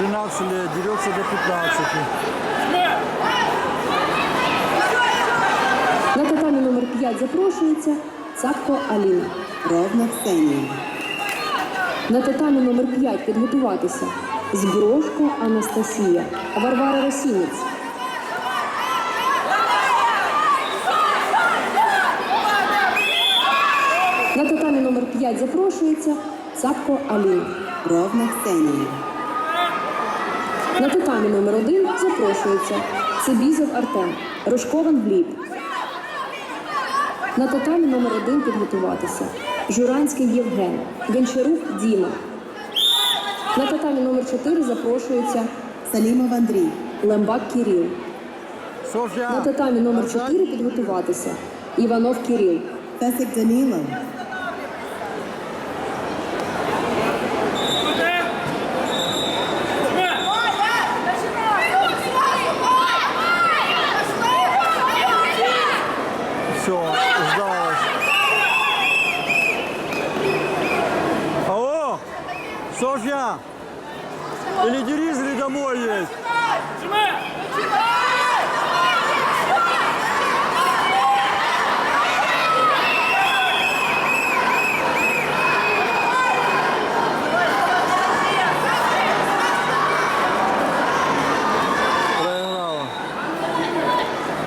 15. На татамі номер 5 запрошується Цапко Аліна. Ровна Ксенія. На татамі номер 5 підготуватися Зброшко Анастасія, Варвара Росінець. На татамі номер 5 запрошується Цапко Аліна. Ровна Ксенія. На татамі номер 1 запрошується Цибізов Артем, Рожкован Гліб. На татамі номер 1 підготуватися Журанський Євген, Гончарук Діма. На татамі номер 4 запрошується Салімов Андрій. Лембак Кіріл. На татамі номер 4 підготуватися Іванов Кіріл. Фесик Даніло. Все, сдалось. Алло, Софья, или дерись, или домой есть.